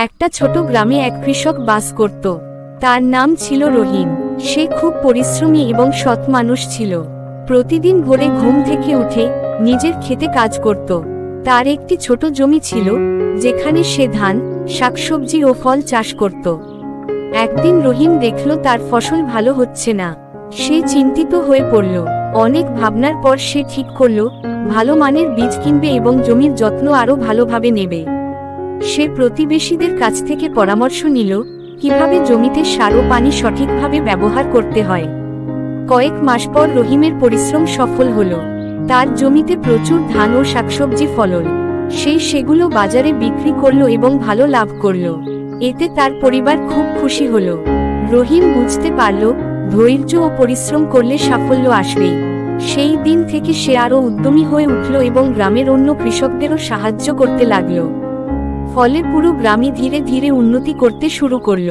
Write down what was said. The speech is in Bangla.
একটা ছোট গ্রামে এক কৃষক বাস করত। তার নাম ছিল রহিম। সে খুব পরিশ্রমী এবং সৎ মানুষ ছিল। প্রতিদিন ভোরে ঘুম থেকে উঠে নিজের খেতে কাজ করত। তার একটি ছোট জমি ছিল, যেখানে সে ধান, শাকসবজি ও ফল চাষ করত। একদিন রহিম দেখল তার ফসল ভালো হচ্ছে না। সে চিন্তিত হয়ে পড়ল। অনেক ভাবনার পর সে ঠিক করল, ভালো মানের বীজ কিনবে এবং জমির যত্ন আরও ভালোভাবে নেবে। সে প্রতিবেশীদের কাছ থেকে পরামর্শ নিল, কীভাবে জমিতে সার ও পানি সঠিকভাবে ব্যবহার করতে হয়। কয়েক মাস পর রহিমের পরিশ্রম সফল হল। তার জমিতে প্রচুর ধান ও শাকসবজি ফলন। সে সেগুলো বাজারে বিক্রি করল এবং ভালো লাভ করল। এতে তার পরিবার খুব খুশি হল। রহিম বুঝতে পারল, ধৈর্য ও পরিশ্রম করলে সাফল্য আসবেই। সেই দিন থেকে সে আরও উদ্যমী হয়ে উঠল এবং গ্রামের অন্য কৃষকদেরও সাহায্য করতে লাগল। ফলে পুরো গ্রামে ধীরে ধীরে উন্নতি করতে শুরু করল।